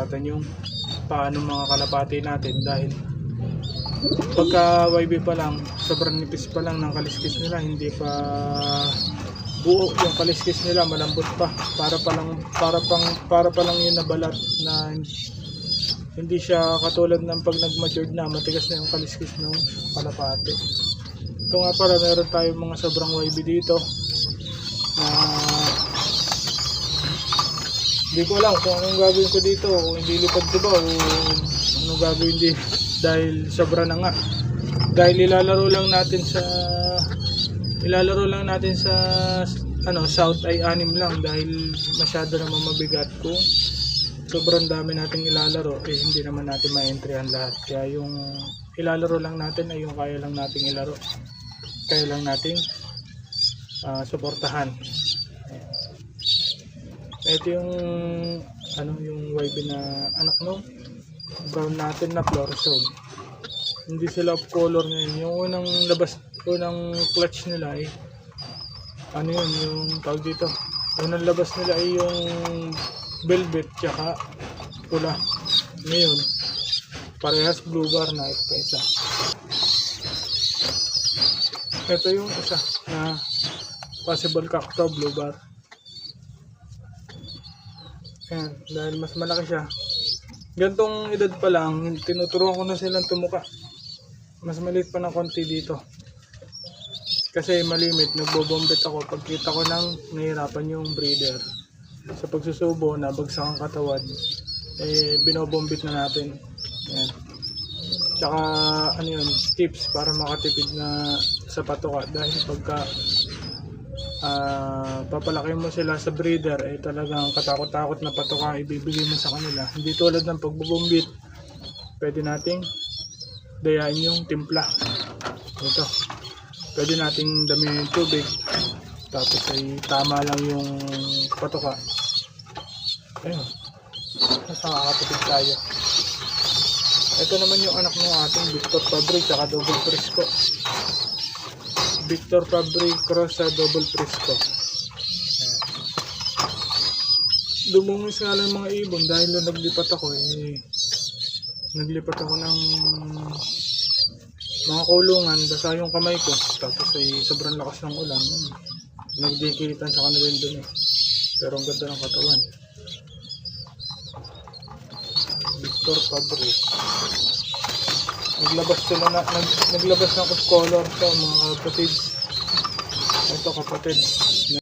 natin yung paano mga kalapati natin dahil pagka YB pa lang sobrang nipis pa lang ng kaliskis nila hindi pa buo yung kaliskis nila malambot pa. Para pa lang para pang para pa lang yun na balat na hindi siya katulad ng pag nag-matured na matigas na yung kaliskis ng kalapati. Ito nga pala meron tayong mga sobrang YB dito na hindi ko alam kung anong gagawin ko dito kung hindi lipad ko ba o anong gagawin din. Dahil sobra na nga. Dahil ilalaro lang natin sa ilalaro lang natin sa ano south ay anim lang dahil masyado naman mabigat kung sobrang dami nating ilalaro eh hindi naman natin ma-entryhan lahat. Kaya yung ilalaro lang natin ay yung kaya lang nating ilaro. Kaya lang nating ah, suportahan ito yung ano yung YB na anak no? Brown natin na fluorescent hindi sila off color ngayon. Yung unang labas unang clutch nila ay ano yun yung tawag dito? Unang labas nila ay yung velvet tsaka pula. Ngayon parehas blue bar na ito pa isa. Ito yung isa na possible cacto blue bar Ayan, dahil mas malaki siya. Gantong edad pa lang, tinuturuan ko na silang tumuka. Mas maliit pa ng konti dito. Kasi malimit, nagbobombit ako pagkita ko nang nahirapan yung breeder. Sa pagsusubo, nabagsak ang katawan, eh, binobombit na natin. Ayan. Tsaka, ano yun, tips para makatipid na sa patuka. Dahil pagka ah papalaki mo sila sa breeder eh talagang katakot-takot na patuka ibibigay mo sa kanila. Hindi tulad ng pagbubumbit. Pwede nating dayain yung timpla. Ito. Pwede nating damihan yung tubig. Tapos ay tama lang yung patuka. Ayun. Mas nakakatipid tayo. Ito naman yung anak ng ating Victor Fabric saka double frisco Victor Fabric Cross sa double. Ayan. Dumungis nga lang mga ibon dahil nung naglipat ako eh naglipat ako ng mga kulungan basa yung kamay ko tapos ay sobrang lakas ng ulan nagdikitan sa kanila yun dun eh pero ang ganda ng katawan Victor Fabric naglabas sila na nag, naglabas ng color to mga kapatid. Ito kapatid